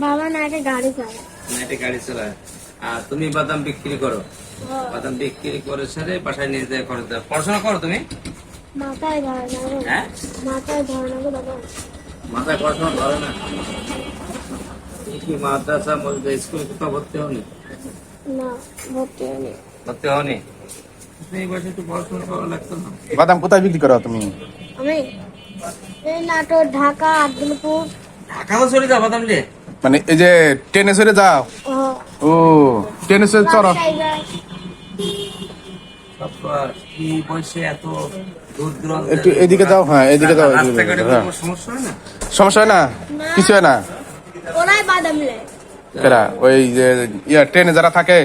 বাবা না একটা গাড়ি চালায়। নাইটে গাড়ি চালায়। আর তুমি বাদাম বিক্রি করো। বাদাম বিক্রি করে সেরে বাসায় নিয়ে যায় করে দাও। পড়াশোনা করো তুমি? মাথায় ধরে না হ্যাঁ? মাথায় ধরে না বাবা। মাথায় পড়াশোনা করো না? কি মাদ্রাসা মসজিদ স্কুলে কোথাও ভর্তি হওনি না ভর্তি হয়নি। ভর্তি হওনি তুমি এই একটু পড়াশোনা করা লাগতো না। বাদাম কোথায় বিক্রি করো তুমি? আমি এই নাটোর ঢাকা আব্দুলপুর। ঢাকাও চলে যাও বাদাম মানে এই যে ট্রেনে চড়ে যাও? ও। ও ট্রেনে চড়ে একটু এদিকে যাও হ্যাঁ এদিকে যাও হ্যাঁ। সমস্যা হয় না? সমস্যা হয় না? কিছু হয় না? ওই যে ইয়া ট্রেনে যারা থাকে?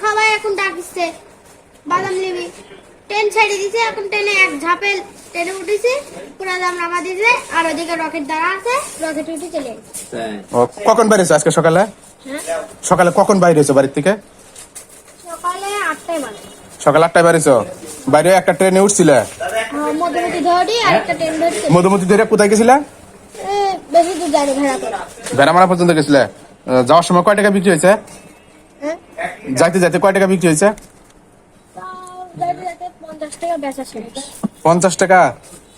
সবাই এখন ডাকিছে। বাদাম নিবি। ট্রেন ছেড়ে দিছে এখন ট্রেনে এক ঝাপে ট্রেনে উঠেছে পুরা দাম নামা দিছে আর ওদিকে রকেট দাঁড়া আছে রকেট উঠে চলে ও, কখন বাইরেছো আজকে সকালে? হ্যাঁ? সকালে কখন বাইরে হয়েছো বাড়ির থেকে? সকালে আটটায় মানে সকাল আটটায় বাইরেছো? বাইরে একটা ট্রেনে উঠছিলে? হ্যাঁ, মধ্যবর্তী আর একটা ট্রেন ধরছে। মধুমতি ধরে কোথায় গেছিলে? ভেড়ামারা পর্যন্ত গেছিলে। যাওয়ার সময় কয় টাকা বিক্রি হয়েছে? হ্যাঁ? যাইতে যাইতে কয় টাকা বিক্রি হয়েছে? পঞ্চাশ টাকা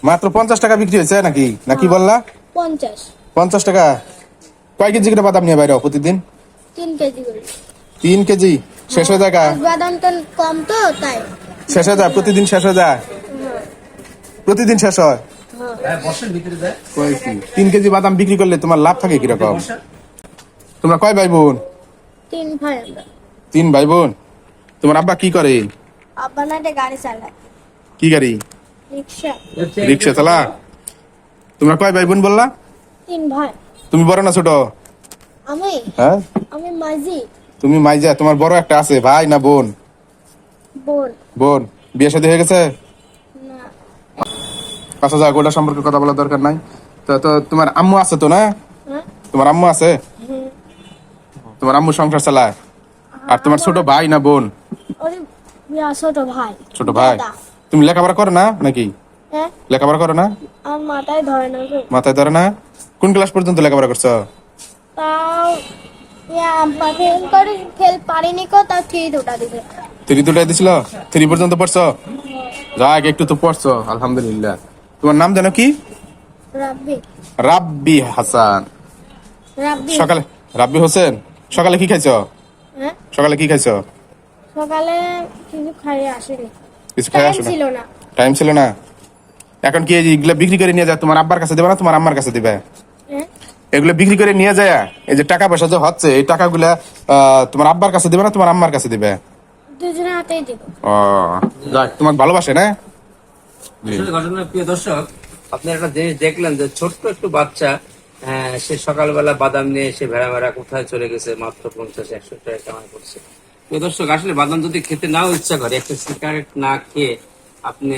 মাত্র পঞ্চাশ টাকা বিক্রি হয়েছে নাকি? নাকি বললা? পঞ্চাশ। টাকা। কয় কেজি করে বাদাম নিয়ে বাইরে প্রতিদিন? তিন কেজি তিন কেজি? শেষ হয়ে যায় বাদাম তো কম তো তাই। শেষ হয়ে যায়? প্রতিদিন শেষ হয়ে যায়? হ্যাঁ, প্রতিদিন শেষ হয়? হ্যাঁ। হ্যাঁ, বসেন ভিতরে যায়। কয় তিন কেজি বাদাম বিক্রি করলে তোমার লাভ থাকে কীরকম? তোমরা কয় ভাই বোন? তিন ভাই তিন ভাই বোন। তোমার আব্বা কি করে? আব্বা না একটা গাড়ি চালায়। কি গাড়ি? রিক্সা। রিক্সা চালা? তোমরা কয় ভাই বোন বললা? তিন ভাই। তুমি বড় না ছোট? আমি? হ্যাঁ? আমি মাঝি তুমি মাইজা তোমার বড় একটা আছে ভাই না বোন? বোন। বোন বিয়ে শাদী হয়ে গেছে? না। আচ্ছা যাক ওটা সম্পর্কে কথা বলার দরকার নাই। তো তো তোমার আম্মু আছে তো না? হ্যাঁ। তোমার আম্মু আছে? তোমার আম্মু সংসার চালায়। আর তোমার ছোট ভাই না বোন? ছোট ভাই। ছোট ভাই? তুমি লেখাপড়া করো না নাকি? হ্যাঁ। লেখাপড়া করো না? মাথায় ধরে না মাথায় ধরে না? কোন ক্লাস পর্যন্ত লেখাপড়া করছ? তাও ফেল করে ফেল পারিনি কো তাও থ্রি দুটা দিছে থ্রি দুটাই দিছিল? থ্রি পর্যন্ত পড়ছো? যাক একটু তো পড়ছো আলহামদুলিল্লাহ। তোমার নাম জানো কি? রাব্বি। রাব্বি হাসান। রাব্বি। সকালে রাব্বি হোসেন সকালে কি খাইছো? হ্যাঁ। সকালে কি খাইছো? সকালে কিছু খাইয়ে আসেনি। কিছু খাই টাইম ছিল না। টাইম ছিল না? এখন কি এই বিক্রি করে নিয়ে যায়? তোমার আব্বার কাছে দেবে না? তোমার আম্মার কাছে দিবে? হ্যাঁ এগুলো বিক্রি করে নিয়ে যায়? এই যে টাকা পয়সা যে হচ্ছে এই টাকাগুলা তোমার আব্বার কাছে দিবে না? তোমার আম্মার কাছে দিবে? দুজনে হাতেই দিব। ও। তোমার ভালোবাসে না? আসলে ঘটনা প্রিয় দর্শক আপনি একটা জিনিস দেখলেন যে ছোট্ট একটু বাচ্চা আহ, সে সকালবেলা বাদাম নিয়ে এসে ভেড়া ভেড়া কোথায় চলে গেছে? মাত্র পঞ্চাশ একশো টাকা কামাই করছে। প্রিয় দর্শক আসলে বাদাম যদি খেতে নাও ইচ্ছা করে একটা সিগারেট না খেয়ে আপনি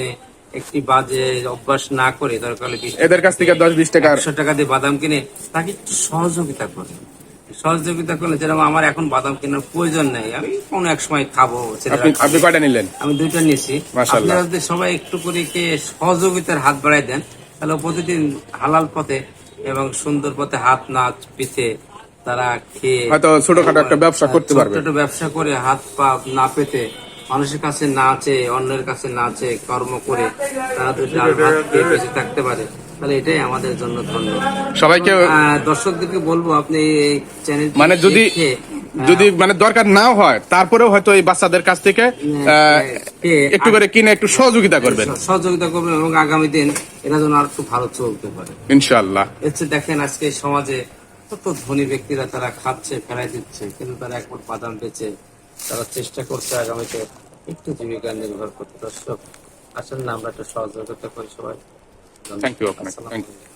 একটি বাজে অভ্যাস না করে দরকার এদের কাছ থেকে দশ বিশ টাকার একশো টাকা দিয়ে বাদাম কিনে তাকে একটু সহযোগিতা করে। সহযোগিতা করলে যেরকম আমার এখন বাদাম কেনার প্রয়োজন নেই আমি কোনো এক সময় খাব আপনি কয়টা নিলেন? আমি দুইটা নিয়েছি। আপনারা যদি সবাই একটু করে কে সহযোগিতার হাত বাড়াই দেন তাহলে প্রতিদিন হালাল পথে এবং সুন্দর পথে হাত না পিঠে তারা খেয়ে হয়তো ছোটখাটো একটা ব্যবসা করতে পারবে। ছোট ব্যবসা করে হাত পা না পেতে মানুষের কাছে না চেয়ে অন্যের কাছে না চেয়ে কর্ম করে তারা যদি আর হাত খেয়ে বেঁচে থাকতে পারে। তাহলে এটাই আমাদের জন্য ধন্য। সবাইকে দর্শকদেরকে বলব আপনি এই চ্যানেল মানে যদি যদি মানে দরকার নাও হয় তারপরেও হয়তো এই বাচ্চাদের কাছ থেকে একটু করে কিনে একটু সহযোগিতা করবেন। সহযোগিতা করবেন এবং আগামী দিন এটা যেন আর একটু ভালো চলতে পারে। ইনশাআল্লাহ। হচ্ছে দেখেন আজকে সমাজে কত ধনী ব্যক্তিরা তারা খাচ্ছে ফেলাই দিচ্ছে কিন্তু তারা একমত বাদাম বেচে তারা চেষ্টা করছে আগামীতে একটু জীবিকা নির্ভর করতে। দর্শক আসেন না আমরা একটা সহযোগিতা করি সবাই। থ্যাংক ইউ থ্যাংক আলাইকুম।